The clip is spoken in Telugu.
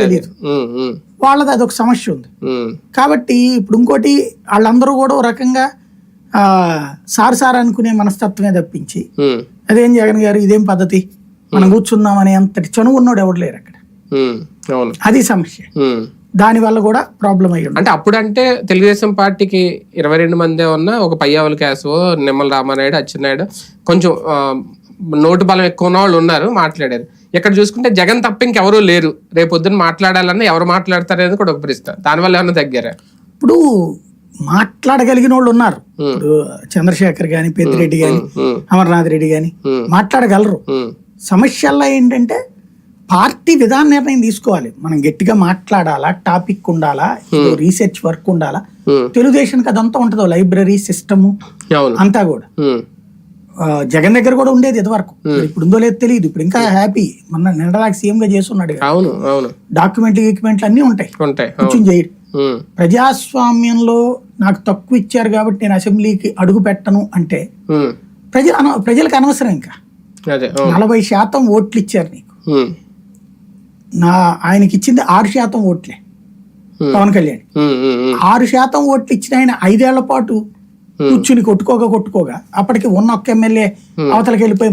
తెలియదు. వాళ్ళది అదొక సమస్య ఉంది. కాబట్టి ఇప్పుడు ఇంకోటి వాళ్ళందరూ కూడా ఒక రకంగా ఆ, సార్ సార్ అనుకునే మనస్తత్వమే తప్పించి అదేం జగన్ గారు ఇదేం పద్ధతి? మనం కూర్చుందాం అనే అంతటి చనువు ఉన్నోడు ఎవడు లేరు అక్కడ. అది సమస్య. దాని వల్ల కూడా ప్రాబ్లం అయ్యి అంటే అప్పుడంటే తెలుగుదేశం పార్టీకి ఇరవై రెండు మందే ఉన్న ఒక పయ్యావుల కేసు నిమ్మల రామానాయుడు అచ్చెన్నాయుడు కొంచెం నోటు బలం ఎక్కువ ఉన్న వాళ్ళు ఉన్నారు మాట్లాడారు. ఇక్కడ చూసుకుంటే జగన్ తప్ప ఇంకెవరూ లేరు. రేపు పొద్దున్న మాట్లాడాలన్నా ఎవరు మాట్లాడతారనేది కూడా ఒక ప్రశ్న. దానివల్ల ఏమన్నా తగ్గారా? ఇప్పుడు మాట్లాడగలిగిన వాళ్ళు ఉన్నారు ఇప్పుడు చంద్రశేఖర్ గాని పెద్దిరెడ్డి గాని అమర్నాథ్ రెడ్డి గాని మాట్లాడగలరు. సమస్యల్లో ఏంటంటే పార్టీ విధాన నిర్ణయం తీసుకోవాలి. మనం గట్టిగా మాట్లాడాలా టాపిక్ ఉండాలా రీసెర్చ్ వర్క్ ఉండాలా. తెలుగుదేశానికి అదంతా ఉంటుందో లైబ్రరీ సిస్టమ్ అంతా కూడా. జగన్ దగ్గర కూడా ఉండేది ఇదివరకు. ఇప్పుడు ఉందో లేదో తెలియదు ఇప్పుడు ఇంకా హ్యాపీ మొన్న నిండలాగా సీఎం గా చేస్తున్నాడు అవును అవును. డాక్యుమెంట్లు గిక్యుమెంట్లు అన్నీ ఉంటాయి. కొంచెం చేయడు. ప్రజాస్వామ్యంలో నాకు తక్కువ ఇచ్చారు కాబట్టి నేను అసెంబ్లీకి అడుగు పెట్టను అంటే ప్రజలు ప్రజలకు అనవసరం ఇంకా. నలభై శాతం ఓట్లు ఇచ్చారు నీకు. నా ఆయనకి ఇచ్చింది ఆరు శాతం ఓట్లే. పవన్ కళ్యాణ్. ఆరు శాతం ఓట్లు ఇచ్చిన ఆయన ఐదేళ్ళ పాటు కూర్చుని కొట్టుకోగా కొట్టుకోగా అప్పటికి ఉన్న ఒక్క ఎమ్మెల్యే అవతలకి వెళ్ళిపోయి